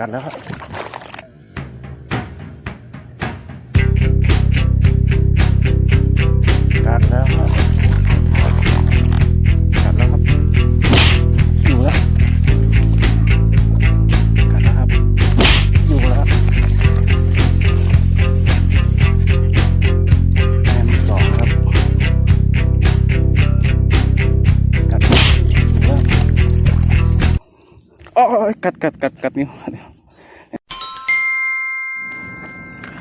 กันแล้วครับ กัดกัดกัดกัดนิ้ว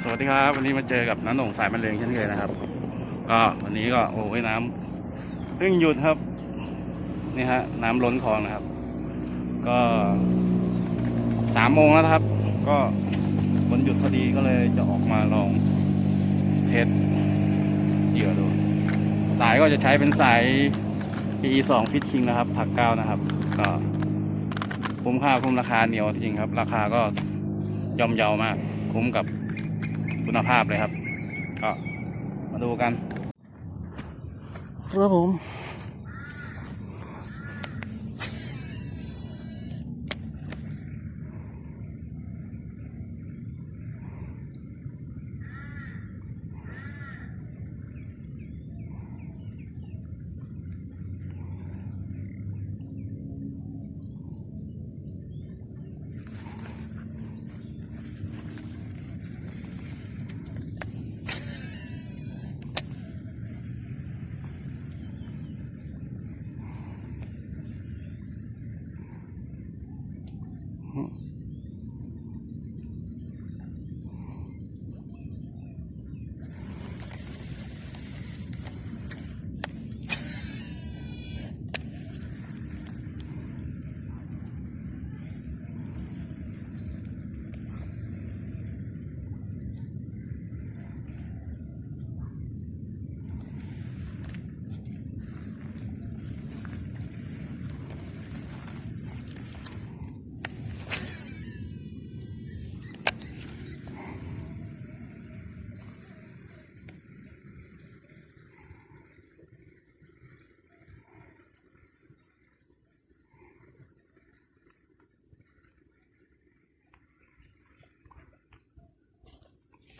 สวัสดีครับวันนี้มาเจอกับน้าหน่งสายมะเร็งเช่นเคยนะครับ ก็วันนี้ก็โอ้ยน้ำเพิ่งหยุดครับนี่ฮะน้ำล้นคลองนะครับ ก็สามโมงแล้วครับ ก็วันหยุดพอดีก็เลยจะออกมาลองเทสเหยื่อดูสายก็จะใช้เป็นสาย PE 2 Fit King นะครับ ถักเก้านะครับ ก็ คุ้มค่าคุ้มราคาเหนียวจริงครับ ราคาก็ย่อมเยาวมาก คุ้มกับคุณภาพเลยครับ ก็มาดูกันครับผม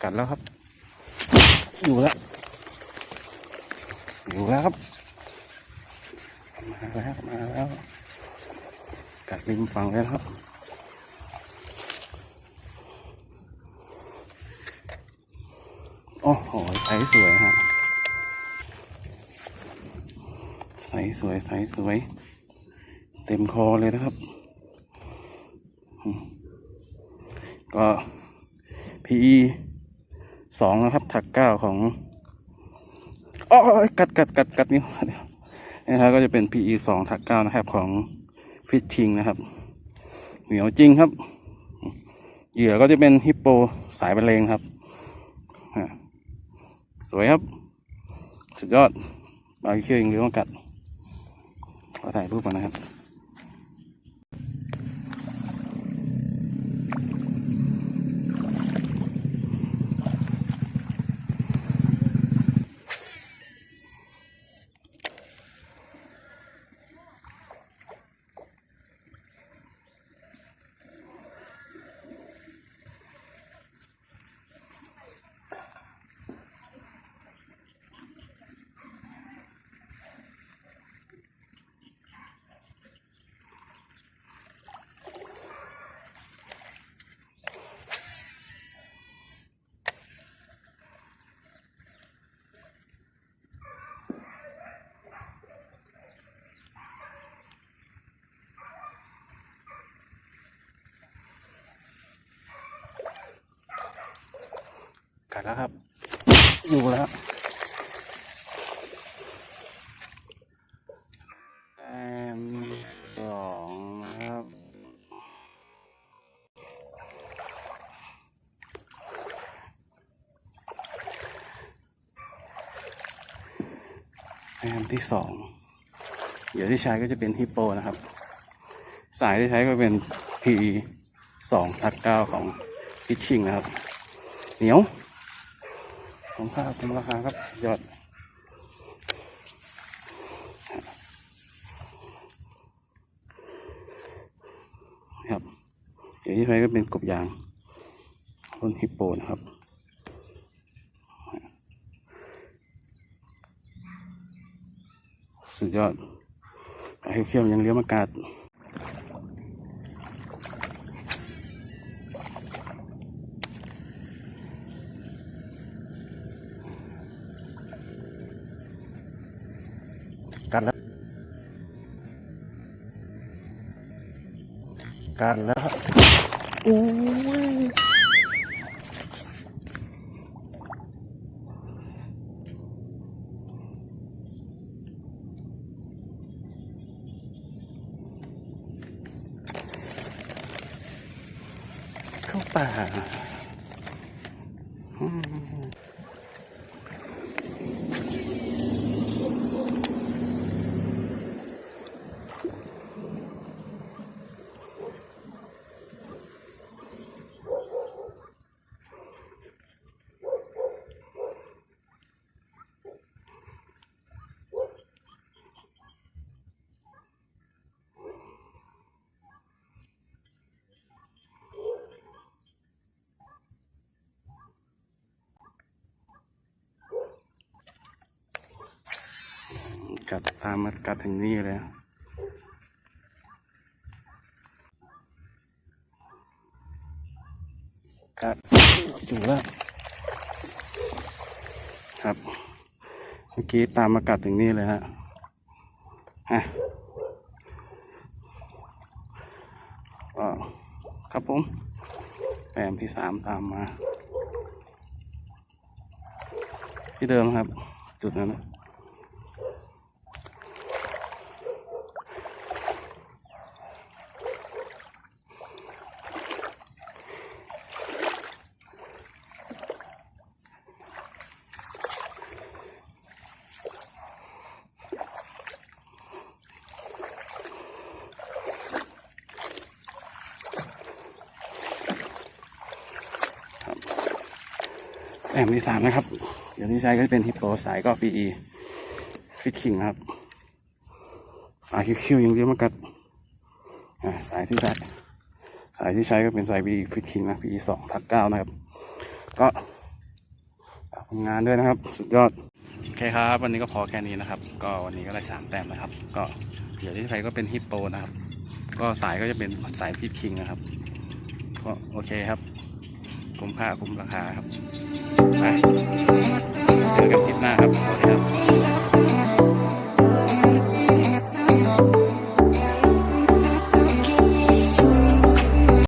กัดแล้วครับ อยู่แล้ว อยู่แล้วครับ มาแล้วมาแล้ว กัดริมฝั่งแล้วครับโอ้โหใสสวยฮะใสสวยใสสวย เต็มคอเลยนะครับ ก็ PE สองนะครับ ถักเก้าของโอ้ยกัดกัดกัดกัดนิ้วนะครับก็จะเป็น PE สองถักเก้านะครับของฟิชชิงนะครับ เหนียวจริงครับ เหยื่อก็จะเป็นฮิปโปสายบรรเลงครับสวยครับ สุดยอดบาร์บีคิวยิงหรือว่ากัดขอถ่ายรูปมานะครับ แล้วครับ อยู่แล้วแอมสองนะครับ แอมที่สองเดี๋ยวที่ใช้ก็จะเป็นฮิปโปนะครับ สายที่ใช้ก็เป็น PE สองทักเก้าของพิชชิงนะครับ เหนียว ผมค่าคุ้มราคาครับยอดครับเหยื่อที่ใช้ก็เป็นกบยางต้นฮิปโปนะครับสุดยอดปลาเขี้ยวยังเลี้ยวมากาดกัด กัดแล้วเข้าป่าอืม กัดตามมากัดถึงนี่เลยกัดจุแล้วครับเมื่อกี้ตามมากัดถึงนี่เลยฮะฮะก็ครับผมแปมที่สามตามมา ที่เดิมครับ จุดนั้นนะ แอมที่สามนะครับ เดี๋ยวนี้ใช้ก็เป็นฮิปโปสายก็ PE ฟิตคิงครับอาคิวคิวยังเรียกมากัดสายที่ใช้สายที่ใช้ก็เป็นสาย PE ฟิตคิงนะ PE สองทักเก้านะครับ ก็ฝากผลงานด้วยนะครับ สุดยอด โอเคครับ วันนี้ก็พอแค่นี้นะครับ ก็วันนี้ก็ได้สามแต้มนะครับ ก็เดี๋ยวที่ใช้ก็เป็นฮิปโปนะครับ ก็สายก็จะเป็นสายฟิตคิงนะครับก็โอเคครับ คุ้มผ้าคุ้มราคาครับไปเจอกันคลิปหน้าครับ สวัสดีครับ